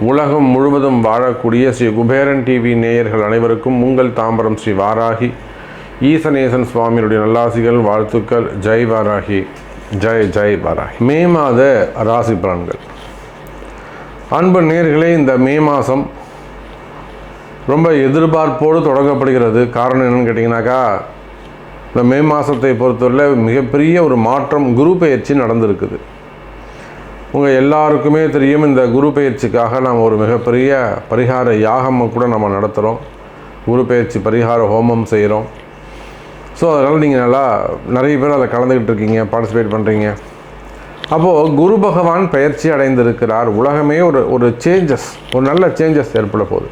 உலகம் முழுவதும் வாழக்கூடிய ஸ்ரீ குபேரன் டிவி நேயர்கள் அனைவருக்கும் உங்கள் தாம்பரம் ஸ்ரீ வாராகி. ஈசநேசன் சுவாமியுடைய நல்லாசிகள் வாழ்த்துக்கள். ஜெய் வாராகி. ஜெய் ஜெய் வாராகி. மே மாத ராசி பலன்கள். அன்பு நேர்களே இந்த மே மாதம் ரொம்ப எதிர்பார்ப்போடு தொடங்கப்படுகிறது. காரணம் என்னன்னு கேட்டிங்கனாக்கா இந்த மே மாதத்தை பொறுத்தவரை மிகப்பெரிய ஒரு மாற்றம் குரு பயிற்சி நடந்திருக்குது. உங்கள் எல்லாருக்குமே தெரியும் இந்த குரு பயிற்சிக்காக நாம் ஒரு மிகப்பெரிய பரிகார யாகம் கூட நம்ம நடத்துகிறோம் குரு பயிற்சி பரிகார ஹோமம் செய்கிறோம் ஸோ அதனால் நீங்கள் நல்லா நிறைய பேர் அதில் கலந்துக்கிட்டு இருக்கீங்க பார்ட்டிசிபேட் பண்ணுறீங்க அப்போது குரு பகவான் பயிற்சி அடைந்திருக்கிறார். உலகமே ஒரு ஒரு சேஞ்சஸ் ஒரு நல்ல சேஞ்சஸ் ஏற்பட போகுது.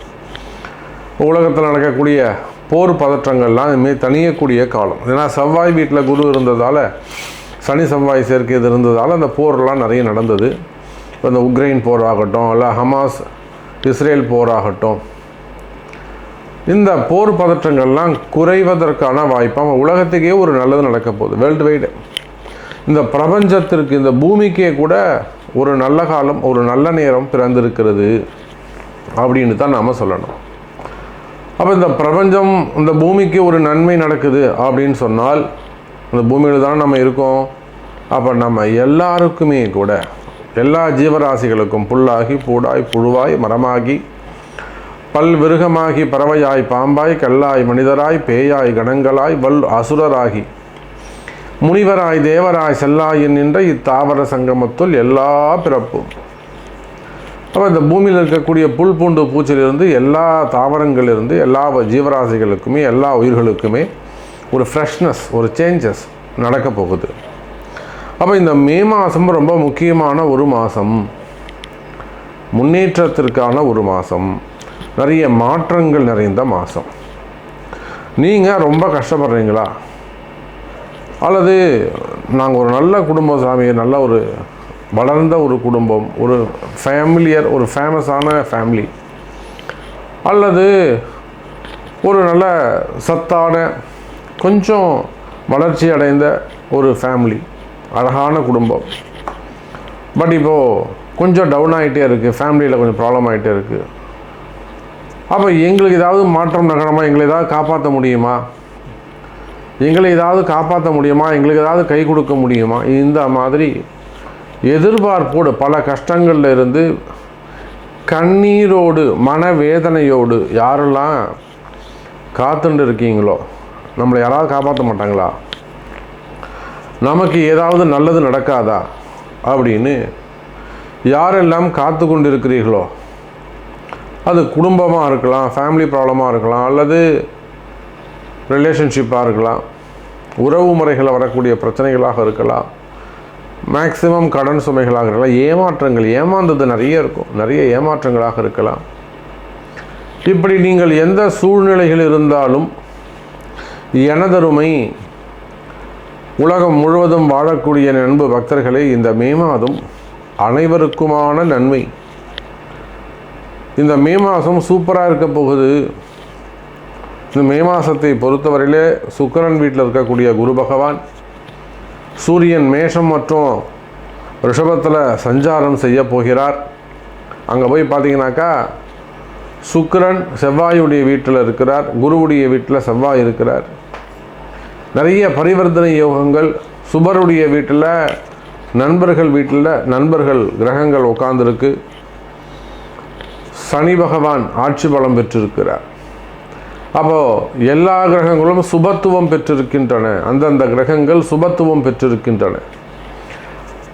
உலகத்தில் நடக்கக்கூடிய போர் பதற்றங்கள்லாம் இனிமேல் தனியக்கூடிய காலம். ஏன்னா செவ்வாய் வீட்டில் குரு இருந்ததால் சனி செவ்வாய் சேர்க்கை இது இருந்ததால் அந்த போர்லாம் நிறைய நடந்தது. இப்போ இந்த உக்ரைன் போர் ஆகட்டும் இல்லை ஹமாஸ் இஸ்ரேல் போர் ஆகட்டும் இந்த போர் பதற்றங்கள்லாம் குறைவதற்கான வாய்ப்பாக உலகத்துக்கே ஒரு நல்லது நடக்க போகுது. வேர்ல்டு வைடு இந்த பிரபஞ்சத்திற்கு இந்த பூமிக்கே கூட ஒரு நல்ல காலம் ஒரு நல்ல நேரம் பிறந்திருக்கிறது அப்படின்னு தான் நாம் சொல்லணும். அப்போ இந்த பிரபஞ்சம் இந்த பூமிக்கு ஒரு நன்மை நடக்குது அப்படின்னு சொன்னால் இந்த பூமியில் தானே நம்ம இருக்கோம். அப்போ நம்ம எல்லாருக்குமே கூட எல்லா ஜீவராசிகளுக்கும் புல்லாகி பூடாய் புழுவாய் மரமாகி பல் விருகமாகி பறவையாய் பாம்பாய் கல்லாய் மனிதராய் பேயாய் கணங்களாய் வல் அசுரராகி முனிவராய் தேவராய் செல்லாயின் நின்ற இத்தாவர சங்கமத்துள் எல்லா பிறப்பும். அப்போ இந்த பூமியில் இருக்கக்கூடிய புல் பூண்டு பூச்சிலிருந்து எல்லா தாவரங்களிலிருந்து எல்லா ஜீவராசிகளுக்குமே எல்லா உயிர்களுக்குமே ஒரு ஃப்ரெஷ்னஸ் ஒரு சேஞ்சஸ் நடக்க போகுது. அப்போ இந்த மே மாதம் ரொம்ப முக்கியமான ஒரு மாதம் முன்னேற்றத்திற்கான ஒரு மாதம் நிறைய மாற்றங்கள் நிறைந்த மாதம் நீங்கள் ரொம்ப கஷ்டப்படுறீங்களா? அல்லது நாங்கள் ஒரு நல்ல குடும்ப சாமியை நல்ல ஒரு வளர்ந்த ஒரு குடும்பம் ஒரு ஃபேமிலியர் ஒரு ஃபேமஸான ஃபேமிலி. அல்லது ஒரு நல்ல சத்தான கொஞ்சம் வளர்ச்சி அடைந்த ஒரு ஃபேமிலி அழகான குடும்பம். பட் இப்போது கொஞ்சம் டவுன் ஆகிட்டே இருக்குது ஃபேமிலியில் கொஞ்சம் ப்ராப்ளம் ஆகிட்டே இருக்குது அப்போ எங்களுக்கு ஏதாவது மாற்றம் நகரமாக எங்களை ஏதாவது காப்பாற்ற முடியுமா? எங்களை ஏதாவது காப்பாற்ற முடியுமா? எங்களுக்கு ஏதாவது கை கொடுக்க முடியுமா? இந்த மாதிரி எதிர்பார்ப்போடு பல கஷ்டங்களில் இருந்து கண்ணீரோடு மனவேதனையோடு யாரெல்லாம் காத்துண்டு இருக்கீங்களோ நம்மளை யாராவது காப்பாற்ற மாட்டாங்களா? நமக்கு ஏதாவது நல்லது நடக்காதா? அப்படின்னு யாரெல்லாம் காத்து கொண்டு இருக்கிறீர்களோ அது குடும்பமாக இருக்கலாம் ஃபேமிலி ப்ராப்ளமாக இருக்கலாம் அல்லது ரிலேஷன்ஷிப்பாக இருக்கலாம் உறவு முறைகளில் வரக்கூடிய பிரச்சனைகளாக இருக்கலாம் மேக்சிமம் கடன் சுமைகளாக இருக்கலாம். ஏமாற்றங்கள் ஏமாந்தது நிறைய இருக்கும். நிறைய ஏமாற்றங்களாக இருக்கலாம். இப்படி நீங்கள் எந்த சூழ்நிலைகள் இருந்தாலும் எனதருமை உலகம் முழுவதும் வாழக்கூடிய நண்பு பக்தர்களே இந்த மே மாதம் அனைவருக்குமான நன்மை. இந்த மே மாதம் சூப்பராக இருக்க போகுது. இந்த மே மாதத்தை பொறுத்தவரையிலே சுக்கரன் வீட்டில் இருக்கக்கூடிய குரு பகவான் சூரியன் மேஷம் மற்றும் ரிஷபத்தில் சஞ்சாரம் செய்ய போகிறார். அங்கே போய் பார்த்தீங்கன்னாக்கா சுக்கிரன் செவ்வாயுடைய வீட்டில் இருக்கிறார். குருவுடைய வீட்டில் செவ்வாய் இருக்கிறார். நிறைய பரிவர்த்தனை யோகங்கள் சுபருடைய வீட்டில் நண்பர்கள் வீட்டில் நண்பர்கள் கிரகங்கள் உட்கார்ந்துருக்கு. சனி பகவான் ஆட்சி பலம் பெற்றிருக்கிறார். அப்போது எல்லா கிரகங்களும் சுபத்துவம் பெற்றிருக்கின்றன. அந்தந்த கிரகங்கள் சுபத்துவம் பெற்றிருக்கின்றன.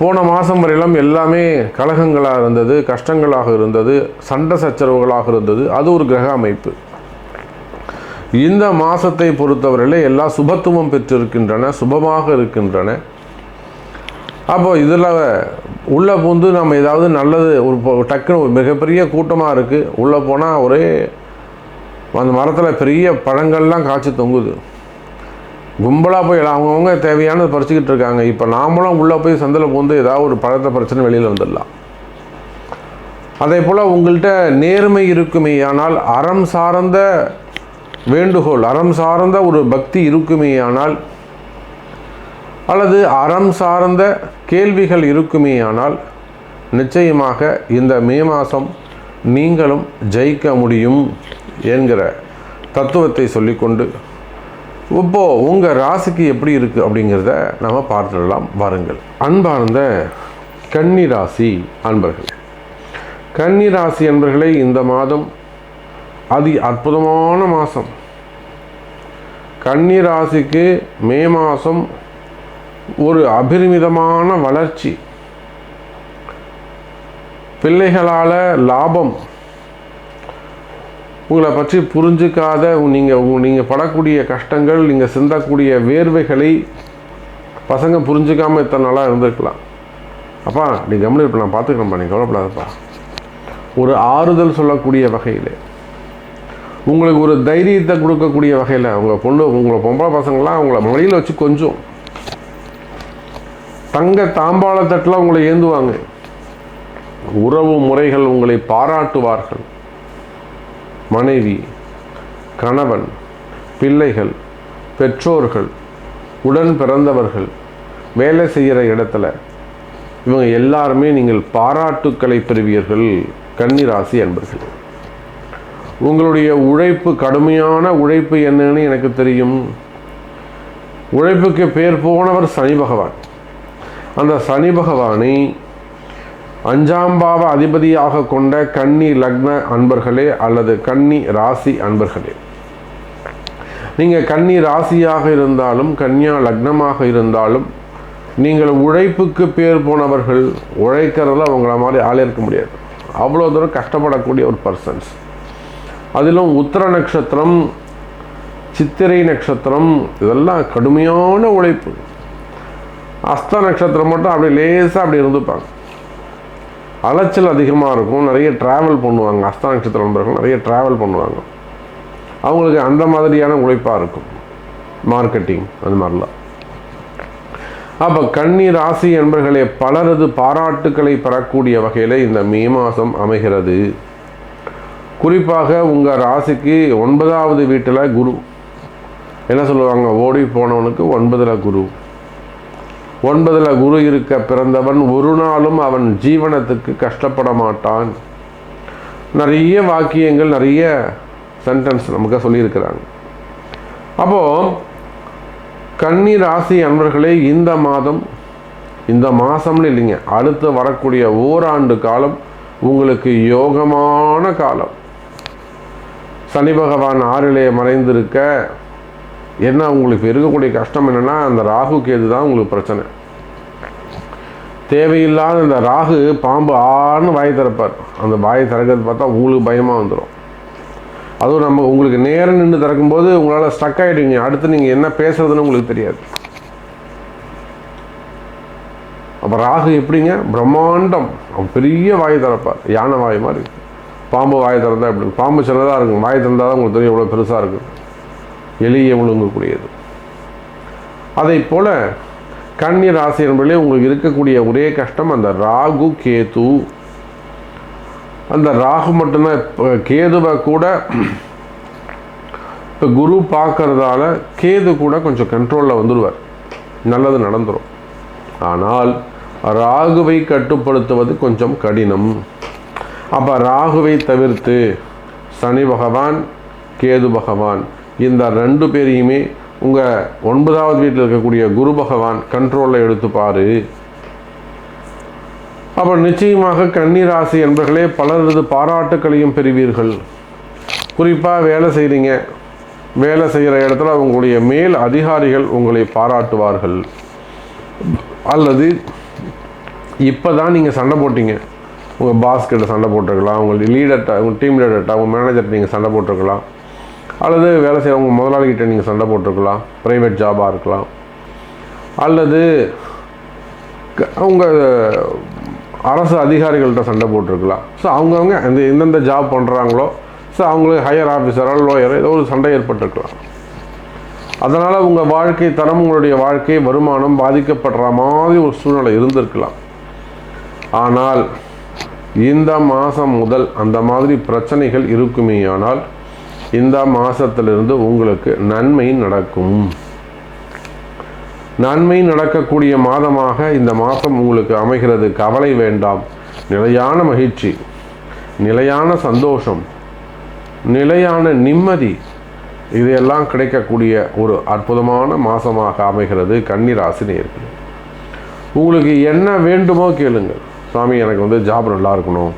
போன மாதம் வரையிலும் எல்லாமே கலகங்களாக இருந்தது கஷ்டங்களாக இருந்தது சண்டை சச்சரவுகளாக இருந்தது. அது ஒரு கிரக அமைப்பு. இந்த மாதத்தை பொறுத்தவரையில் எல்லா சுபத்துவம் பெற்றிருக்கின்றன சுபமாக இருக்கின்றன. அப்போ இதில் உள்ளே பூந்து நம்ம ஏதாவது நல்லது ஒரு டக்குன்னு ஒரு மிகப்பெரிய கூட்டமாக இருக்குது உள்ளே போனால் ஒரே அந்த மரத்தில் பெரிய பழங்கள்லாம் காய்ச்சி தொங்குது. கும்பலாக போய் அவங்கவுங்க தேவையானது பறிச்சுக்கிட்டு இருக்காங்க. இப்போ நாமளும் உள்ளே போய் சந்தில் பூந்து ஏதாவது ஒரு பழத்தை பிரச்சனை வெளியில் வந்துடலாம். அதே போல் உங்கள்கிட்ட நேர்மை இருக்குமே ஆனால் அறம் சார்ந்த வேண்டுகோள் அறம் சார்ந்த ஒரு பக்தி இருக்குமே ஆனால் அல்லது அறம் சார்ந்த கேள்விகள் இருக்குமேயானால் நிச்சயமாக இந்த மே மாதம் நீங்களும் ஜெயிக்க முடியும். என்கிற தத்துவத்தை சொல்லிக்கொண்டு இப்போது உங்கள் ராசிக்கு எப்படி இருக்குது அப்படிங்கிறத நம்ம பார்த்துடலாம். வாருங்கள். அன்பார்ந்த கன்னி ராசி அன்பர்கள். கன்னி ராசி அன்பர்களே இந்த மாதம் அதி அற்புதமான மாதம் கன்னி ராசிக்கு மே மாதம் ஒரு அபரிமிதமான வளர்ச்சி. பிள்ளைகளால் லாபம் உங்களை பற்றி புரிஞ்சுக்காத நீங்கள் நீங்கள் படக்கூடிய கஷ்டங்கள் நீங்கள் சிந்தக்கூடிய வேர்வைகளை பசங்க புரிஞ்சுக்காமல் இத்தனை நாளாக இருந்திருக்கலாம். அப்பா நீ கவனி இப்போ நான் பார்த்துக்கிறேன்ப்பா நீ கவலைப்படாதப்பா. ஒரு ஆறுதல் சொல்லக்கூடிய வகையில் உங்களுக்கு ஒரு தைரியத்தை கொடுக்கக்கூடிய வகையில் அவங்க பொண்ணு உங்களை பொம்பளை பசங்களாம் அவங்கள மடியில் வச்சு கொஞ்சம். தங்க தாம்பாளத்தட்டில் உங்களை ஏந்துவாங்க. உறவு முறைகள் உங்களை பாராட்டுவார்கள். மனைவி கணவன் பிள்ளைகள் பெற்றோர்கள் உடன் பிறந்தவர்கள் வேலை செய்கிற இடத்துல இவங்க எல்லாருமே நீங்கள் பாராட்டுக்களை பெறுவீர்கள் கன்னிராசி அன்பர்கள். உங்களுடைய உழைப்பு கடுமையான உழைப்பு என்னன்னு எனக்கு தெரியும். உழைப்புக்கு பேர் போனவர் சனி பகவான். அந்த சனி பகவானை அஞ்சாம் பாவ அதிபதியாக கொண்ட கன்னி லக்ன அன்பர்களே அல்லது கன்னி ராசி அன்பர்களே. நீங்கள் கன்னி ராசியாக இருந்தாலும் கன்னியா லக்னமாக இருந்தாலும் நீங்கள் உழைப்புக்கு பேர் போனவர்கள் உழைக்கிறதுல அவங்கள மாதிரி ஆளே இருக்க முடியாது. அவ்வளோ தூரம் கஷ்டப்படக்கூடிய ஒரு பர்சன்ஸ் அதிலும் உத்தர நட்சத்திரம் சித்திரை நட்சத்திரம் இதெல்லாம் கடுமையான உழைப்பு. அஸ்த நட்சத்திரம் மட்டும் அப்படி லேசாக அப்படி இருந்துப்பாங்க. அலைச்சல் அதிகமாக இருக்கும். நிறைய ட்ராவல் பண்ணுவாங்க. அஸ்த நட்சத்திர நண்பர்கள் நிறைய ட்ராவல் பண்ணுவாங்க. அவங்களுக்கு அந்த மாதிரியான உழைப்பாக இருக்கும். மார்க்கெட்டிங் அது மாதிரிலாம். அப்போ கன்னி ராசி என்பர்களே பலரது பாராட்டுக்களை பெறக்கூடிய வகையில் இந்த மே மாதம் அமைகிறது. குறிப்பாக உங்கள் ராசிக்கு ஒன்பதாவது வீட்டில் குரு. என்ன சொல்லுவாங்க? ஓடி போனவனுக்கு ஒன்பதில் குரு. ஒன்பதில் குரு இருக்க பிறந்தவன் ஒரு நாளும் அவன் ஜீவனத்துக்கு கஷ்டப்பட மாட்டான். நிறைய வாக்கியங்கள் நிறைய சென்டென்ஸ் நமக்கு சொல்லியிருக்கிறாங்க. அப்போது கன்னி ராசி அன்பர்களே இந்த மாதம் இந்த மாதம்னு இல்லைங்க அடுத்து வரக்கூடிய ஓராண்டு காலம் உங்களுக்கு யோகமான காலம். சனி பகவான் ஆறிலே மறைந்திருக்க ஏன்னா உங்களுக்கு இருக்கக்கூடிய கஷ்டம் என்னென்னா அந்த ராகு கேது தான் உங்களுக்கு பிரச்சனை. தேவையில்லாத இந்த ராகு பாம்பு ஆன்னு வாய் திறப்பார். அந்த வாயை திறக்கிறது பார்த்தா உங்களுக்கு பயமாக வந்துடும் அதுவும் நம்ம உங்களுக்கு நேரம் நின்று திறக்கும்போது உங்களால் ஸ்டக் ஆகிடுவீங்க அடுத்து நீங்கள் என்ன பேசுறதுன்னு உங்களுக்கு தெரியாது. அப்போ ராகு எப்படிங்க? பிரம்மாண்டம். பெரிய வாய் திறப்பார். யானை வாய் மாதிரி. பாம்பு வாய் திறந்தால் எப்படி பாம்பு சின்னதாக இருக்கும். வாய் திறந்தால் தான் உங்களுக்கு தெரியும் எவ்வளோ பெருசாக இருக்கும். எளிய விழுங்கக்கூடியது அதை போல் கன்னி ராசி என்பதிலே உங்களுக்கு இருக்கக்கூடிய ஒரே கஷ்டம் அந்த ராகு கேது. அந்த ராகு மட்டும்தான் இப்போ கேதுவை கூட இப்போ குரு பார்க்கறதால கேது கூட கொஞ்சம் கண்ட்ரோலில் வந்துடுவார் நல்லது நடந்துடும் ஆனால் ராகுவை கட்டுப்படுத்துவது கொஞ்சம் கடினம். அப்போ ராகுவை தவிர்த்து சனி பகவான் கேது பகவான் இந்த ரெண்டு பேரையுமே உங்கள் ஒன்பதாவது வீட்டில் இருக்கக்கூடிய குரு பகவான் கண்ட்ரோலில் எடுத்துப்பார். அப்போ நிச்சயமாக கன்னிராசி என்பர்களே பலரது பாராட்டுக்களையும் பெறுவீர்கள். குறிப்பாக வேலை செய்கிறீங்க வேலை செய்கிற இடத்துல உங்களுடைய மேல் அதிகாரிகள் உங்களை பாராட்டுவார்கள். அல்லது இப்போ தான் நீங்கள் சண்டை போட்டீங்க. உங்கள் பாஸ்கிட்ட சண்டை போட்டிருக்கலாம். உங்கள் லீடர்கிட்ட உங்கள் டீம் லீடர்கிட்ட உங்கள் மேனேஜர்கிட்ட நீங்கள் சண்டை போட்டிருக்கலாம். அல்லது வேலை செய்யவங்க முதலாளிகிட்ட நீங்கள் சண்டை போட்டிருக்கலாம் ப்ரைவேட் ஜாபாக இருக்கலாம். அல்லது உங்கள் அரசு அதிகாரிகள்கிட்ட சண்டை போட்டிருக்கலாம். ஸோ அவங்கவுங்க இந்த எந்தெந்த ஜாப் பண்ணுறாங்களோ ஸோ அவங்களுக்கு ஹையர் ஆஃபீஸரோ லோயரோ ஏதோ ஒரு சண்டை ஏற்பட்டிருக்கலாம். அதனால் உங்கள் வாழ்க்கை தரம் உங்களுடைய வாழ்க்கை வருமானம் பாதிக்கப்படுற மாதிரி ஒரு சூழ்நிலை இருந்திருக்கலாம். ஆனால் இந்த மாதம் முதல் அந்த மாதிரி பிரச்சனைகள் இருக்குமேயானால் இந்த மாதத்திலிருந்து உங்களுக்கு நன்மை நடக்கும். நன்மை நடக்கக்கூடிய மாதமாக இந்த மாதம் உங்களுக்கு அமைகிறது கவலை வேண்டாம். நிலையான மகிழ்ச்சி நிலையான சந்தோஷம் நிலையான நிம்மதி இதையெல்லாம் கிடைக்கக்கூடிய ஒரு அற்புதமான மாதமாக அமைகிறது கன்னிராசி நேர்கள் உங்களுக்கு என்ன வேண்டுமோ கேளுங்கள். சுவாமி எனக்கு வந்து ஜாப் நல்லா இருக்கணும்.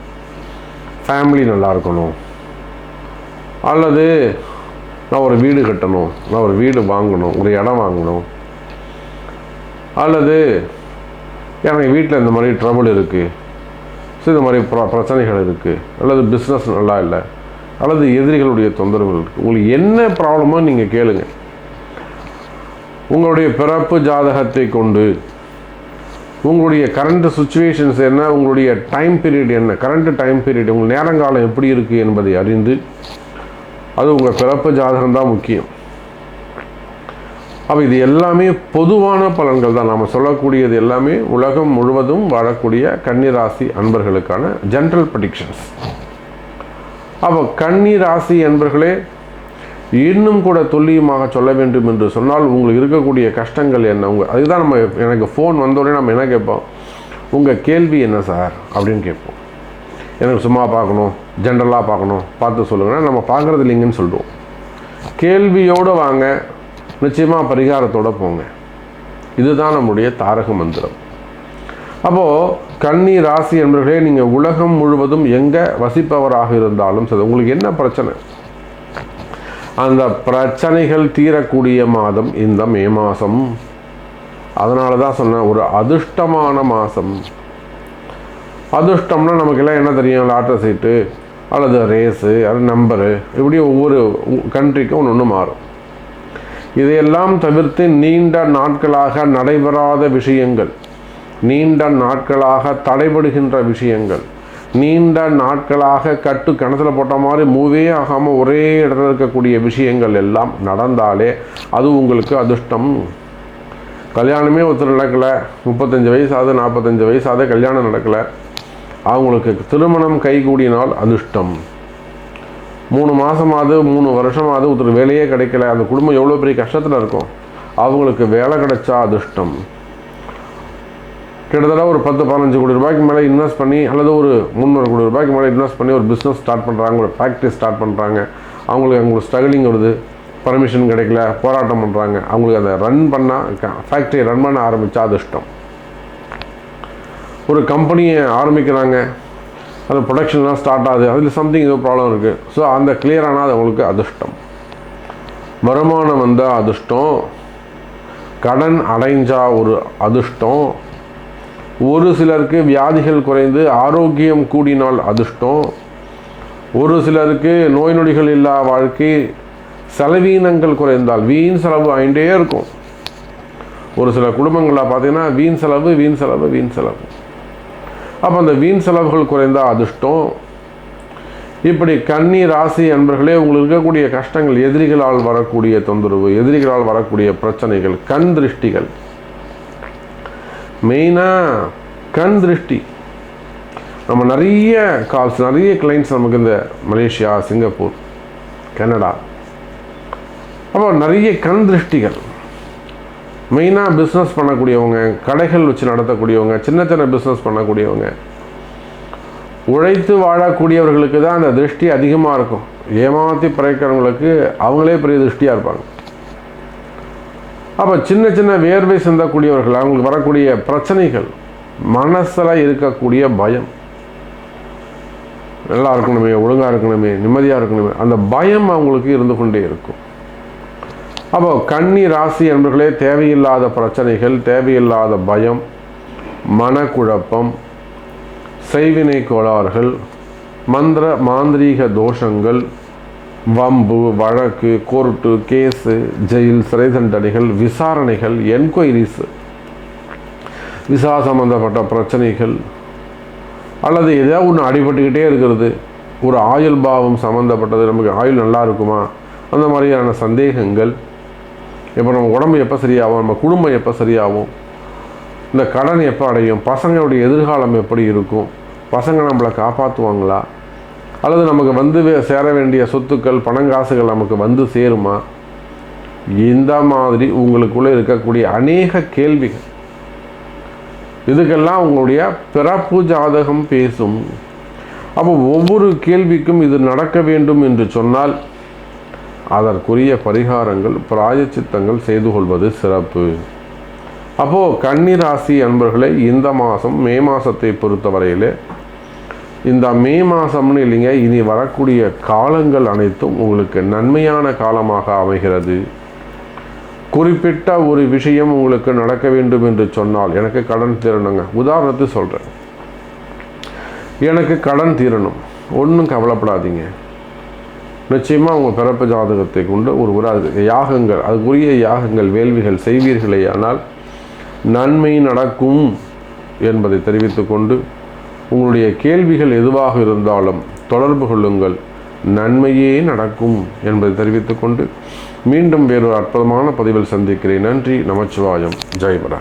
ஃபேமிலி நல்லா இருக்கணும். அல்லது நான் ஒரு வீடு கட்டணும் நான் ஒரு வீடு வாங்கணும் ஒரு இடம் வாங்கணும். அல்லது எனக்கு வீட்டில் இந்த மாதிரி ட்ரபுள் இருக்குது ஸோ இந்த மாதிரி ப்ர பிரச்சனைகள் இருக்குது அல்லது பிஸ்னஸ் நல்லா இல்லை. அல்லது எதிரிகளுடைய தொந்தரவுகள் இருக்குது உங்களுக்கு என்ன ப்ராப்ளமோ நீங்கள் கேளுங்க. உங்களுடைய பிறப்பு ஜாதகத்தை கொண்டு உங்களுடைய கரண்ட் சுச்சுவேஷன்ஸ் என்ன உங்களுடைய டைம் பீரியட் என்ன கரண்ட் டைம் பீரியட் உங்கள் நேரங்காலம் எப்படி இருக்குது என்பதை அறிந்து அது உங்கள் பிறப்பு ஜாதகம் தான் முக்கியம். அப்போ இது எல்லாமே பொதுவான பலன்கள் தான். நாம் சொல்லக்கூடியது எல்லாமே உலகம் முழுவதும் வாழக்கூடிய கன்னிராசி அன்பர்களுக்கான ஜென்ரல் ப்ரடிக்ஷன்ஸ் அப்போ கன்னிராசி அன்பர்களே இன்னும் கூட துல்லியமாக சொல்ல வேண்டும் என்று சொன்னால் உங்களுக்கு இருக்கக்கூடிய கஷ்டங்கள் என்ன? உங்கள் அதுதான் நம்ம எனக்கு ஃபோன் வந்தோடனே நம்ம என்ன கேட்போம்? உங்கள் கேள்வி என்ன சார் அப்படின்னு கேட்போம். எனக்கு சும்மா பார்க்கணும் ஜென்ரலாக பார்க்கணும் பார்த்து சொல்லுங்கன்னா நம்ம பார்க்குறது இல்லைங்கன்னு சொல்லுவோம். கேள்வியோடு வாங்க நிச்சயமாக பரிகாரத்தோடு போங்க. இதுதான் நம்முடைய தாரக மந்திரம். அப்போது கன்னி ராசி என்பவர்களே நீங்கள் உலகம் முழுவதும் எங்கே வசிப்பவராக இருந்தாலும் சரி உங்களுக்கு என்ன பிரச்சனை? அந்த பிரச்சனைகள் தீரக்கூடிய மாதம் இந்த மே மாதம் அதனால தான் சொன்னேன் ஒரு அதிர்ஷ்டமான மாதம் அதிர்ஷ்டம்னா நமக்கெல்லாம் என்ன தெரியும்? லாட்டரி சீட்டு அல்லது ரேஸு அல்லது நம்பரு இப்படி ஒவ்வொரு கண்ட்ரிக்கும் ஒன்று ஒன்று மாறும். இதையெல்லாம் தவிர்த்து நீண்ட நாட்களாக நடைபெறாத விஷயங்கள் நீண்ட நாட்களாக தடைபடுகின்ற விஷயங்கள் நீண்ட நாட்களாக கட்டு கிணத்துல போட்ட மாதிரி மூவே ஆகாமல் ஒரே இடத்துல இருக்கக்கூடிய விஷயங்கள் எல்லாம் நடந்தாலே அது உங்களுக்கு அதிர்ஷ்டம். கல்யாணமே ஒருத்தர் நடக்கலை முப்பத்தஞ்சு வயசாவது நாற்பத்தஞ்சு வயசாவது கல்யாணம் நடக்கலை. அவங்களுக்கு திருமணம் கைகூடினால் அதிர்ஷ்டம். மூணு மாதமாவது மூணு வருஷமாவது ஒருத்தர் வேலையே கிடைக்கல அந்த குடும்பம் எவ்வளோ பெரிய கஷ்டத்தில் இருக்கும். அவங்களுக்கு வேலை கிடைச்சா அதிர்ஷ்டம். கிட்டத்தட்ட ஒரு பத்து பதினஞ்சு கோடி ரூபாய்க்கு மேலே இன்வெஸ்ட் பண்ணி அல்லது ஒரு முந்நூறு கோடி ரூபாய்க்கு மேலே இன்வெஸ்ட் பண்ணி ஒரு பிஸ்னஸ் ஸ்டார்ட் பண்ணுறாங்க ஒரு ஃபேக்ட்ரி ஸ்டார்ட் பண்ணுறாங்க அவங்களுக்கு அவங்களுக்கு ஸ்ட்ரகிளிங் வருது பர்மிஷன் கிடைக்கல போராட்டம் பண்ணுறாங்க அவங்களுக்கு அதை ரன் பண்ணால் ஃபேக்ட்ரியை ரன் பண்ண ஆரம்பித்தா அதிர்ஷ்டம். ஒரு கம்பெனியை ஆரம்பிக்கிறாங்க. அது ப்ரொடக்ஷன்லாம் ஸ்டார்ட் ஆகுது. அதில் சம்திங் ஏதோ ப்ராப்ளம் இருக்குது ஸோ அந்த கிளியர் ஆனால் அது அவங்களுக்கு அதிர்ஷ்டம். வருமானம் வந்தால் அதிர்ஷ்டம். கடன் அடைஞ்சால் ஒரு அதிர்ஷ்டம். ஒரு சிலருக்கு வியாதிகள் குறைந்து ஆரோக்கியம் கூடினால் அதிர்ஷ்டம். ஒரு சிலருக்கு நோய் நொடிகள் இல்லா வாழ்க்கை செலவீனங்கள் குறைந்தால் வீண் செலவு ஆகிட்டே இருக்கும். ஒரு சில குடும்பங்களில் பார்த்தீங்கன்னா வீண் செலவு வீண் செலவு வீண் செலவு. அப்போ அந்த வீண் செலவுகள் குறைந்தால் அதிர்ஷ்டம். இப்படி கன்னி ராசி அன்பர்களே உங்களுக்கு இருக்கக்கூடிய கஷ்டங்கள் எதிரிகளால் வரக்கூடிய தொந்தரவு எதிரிகளால் வரக்கூடிய பிரச்சனைகள் கண் திருஷ்டிகள். மெயினாக கண் திருஷ்டி. நம்ம நிறைய கால்ஸ் நிறைய கிளைண்ட்ஸ் நமக்கு இந்த மலேசியா சிங்கப்பூர் கனடா. அப்போ நிறைய கண் திருஷ்டிகள். மெயினாக பிஸ்னஸ் பண்ணக்கூடியவங்க கடைகள் வச்சு நடத்தக்கூடியவங்க சின்ன சின்ன பிஸ்னஸ் பண்ணக்கூடியவங்க உழைத்து வாழக்கூடியவர்களுக்கு தான் அந்த திருஷ்டி அதிகமாக இருக்கும். ஏமாற்றி பிறக்கிறவங்களுக்கு அவங்களே பெரிய திருஷ்டியாக இருப்பாங்க. அப்போ சின்ன சின்ன வேர்வை சிந்தக்கூடியவர்கள் அவங்களுக்கு வரக்கூடிய பிரச்சனைகள் மனசில் இருக்கக்கூடிய பயம். நல்லா இருக்கணுமே ஒழுங்காக இருக்கணுமே நிம்மதியாக இருக்கணுமே அந்த பயம் அவங்களுக்கு இருந்து கொண்டே இருக்கும். அப்போ கன்னி ராசி என்பர்களே தேவையில்லாத பிரச்சனைகள் தேவையில்லாத பயம் மனக்குழப்பம் செய்வினை கோளாறுகள் மந்திர மாந்திரீக தோஷங்கள் வம்பு வழக்கு கோர்ட்டு கேஸு ஜெயில் சிறை தண்டனைகள் விசாரணைகள் என்கொயரிஸ் விசா சம்பந்தப்பட்ட பிரச்சனைகள் அல்லது ஏதாவது ஒன்று அடிபட்டுக்கிட்டே இருக்கிறது ஒரு ஆயுள் பாவம் சம்மந்தப்பட்டது நமக்கு ஆயுள் நல்லா இருக்குமா அந்த மாதிரியான சந்தேகங்கள் இப்போ நம்ம உடம்பு எப்போ சரியாகும் நம்ம குடும்பம் எப்போ சரியாகும் இந்த கடன் எப்போ அடையும் பசங்களுடைய எதிர்காலம் எப்படி இருக்கும் பசங்க நம்மளை காப்பாற்றுவாங்களா அல்லது நமக்கு வந்து சேர வேண்டிய சொத்துக்கள் பணங்காசுகள் நமக்கு வந்து சேருமா? இந்த மாதிரி உங்களுக்குள்ளே இருக்கக்கூடிய அநேக கேள்விகள். இதுக்கெல்லாம் உங்களுடைய பிறப்பு ஜாதகம் பேசும். அப்போ ஒவ்வொரு கேள்விக்கும் இது நடக்க வேண்டும் என்று சொன்னால் அதற்குரிய பரிகாரங்கள் பிராயச்சித்தங்கள் செய்து கொள்வது சிறப்பு. அப்போது கன்னிராசி அன்பர்களை இந்த மாதம் மே மாதத்தை பொறுத்தவரையில் இந்த மே மாதம்னு இல்லைங்க இனி வரக்கூடிய காலங்கள் அனைத்தும் உங்களுக்கு நன்மையான காலமாக அமைகிறது. குறிப்பிட்ட ஒரு விஷயம் உங்களுக்கு நடக்க வேண்டும் என்று சொன்னால் எனக்கு கடன் தீரணுங்க. உதாரணத்துக்கு சொல்கிறேன் எனக்கு கடன் தீரணும். ஒன்றும் கவலைப்படாதீங்க. நிச்சயமாக உங்கள் பிறப்பு ஜாதகத்தை கொண்டு ஒரு ஒரு யாகங்கள் அதுக்குரிய யாகங்கள் வேள்விகள் செய்வீர்களே ஆனால் நன்மை நடக்கும் என்பதை தெரிவித்துக்கொண்டு உங்களுடைய கேள்விகள் எதுவாக இருந்தாலும் தொடர்பு கொள்ளுங்கள். நன்மையே நடக்கும் என்பதை தெரிவித்துக்கொண்டு மீண்டும் வேறொரு அற்புதமான பதிவில் சந்திக்கிறேன். நன்றி நமச்சிவாயம். ஜெய்பரா